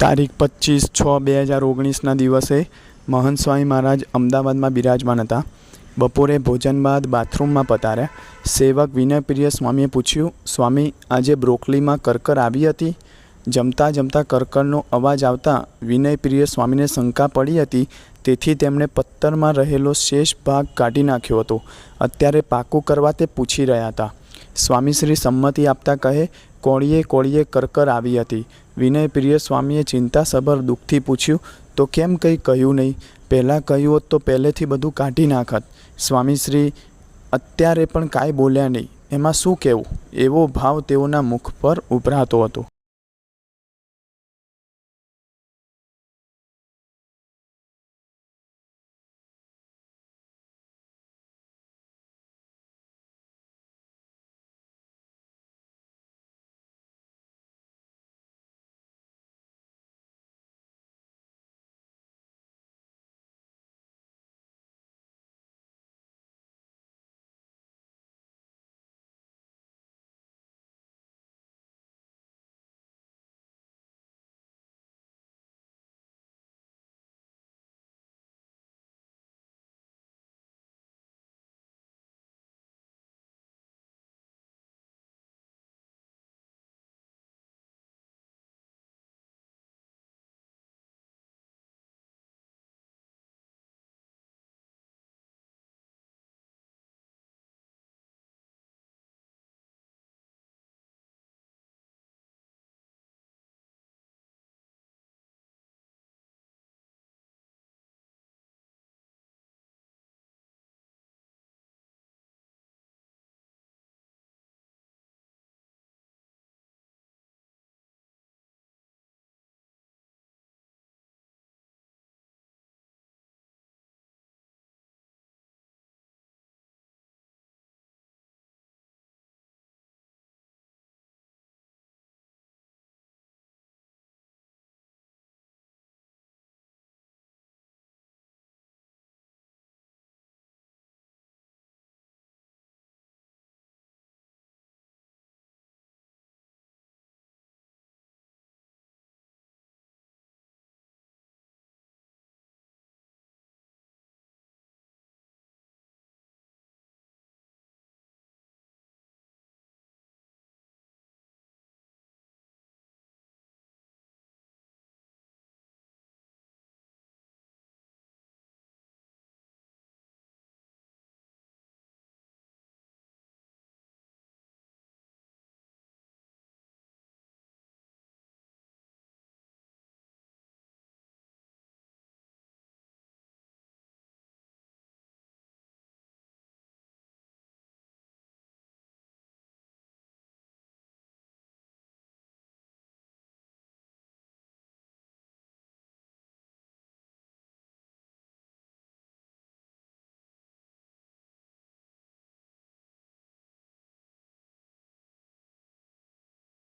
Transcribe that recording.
તારીખ પચીસ છ બે હજાર ઓગણીસના દિવસે મહંત સ્વામી મહારાજ અમદાવાદમાં બિરાજમાન હતા. બપોરે ભોજન બાદ બાથરૂમમાં પધાર્યા. સેવક વિનયપ્રિય સ્વામીએ પૂછ્યું, સ્વામી, આજે બ્રોકલીમાં કરકર આવી હતી? જમતા જમતા કરકરનો અવાજ આવતા વિનયપ્રિય સ્વામીને શંકા પડી હતી. તેથી તેમણે પથ્થરમાં રહેલો શેષ ભાગ કાઢી નાખ્યો હતો. અત્યારે પાકું કરવા તે પૂછી રહ્યા હતા. સ્વામીશ્રી સંમતિ આપતા કહે, કોળીએ કોળીએ કરકર આવી હતી. વિનયપ્રિય સ્વામીએ ચિંતાસભર દુઃખથી પૂછ્યું, તો કેમ કંઈ કહ્યું નહીં? પહેલાં કહ્યું હોત તો પહેલેથી બધું કાઢી નાખત. સ્વામીશ્રી અત્યારે પણ કાંઈ બોલ્યા નહીં. એમાં શું કહેવું? એવો ભાવ તેઓના મુખ પર ઉભરાતો હતો.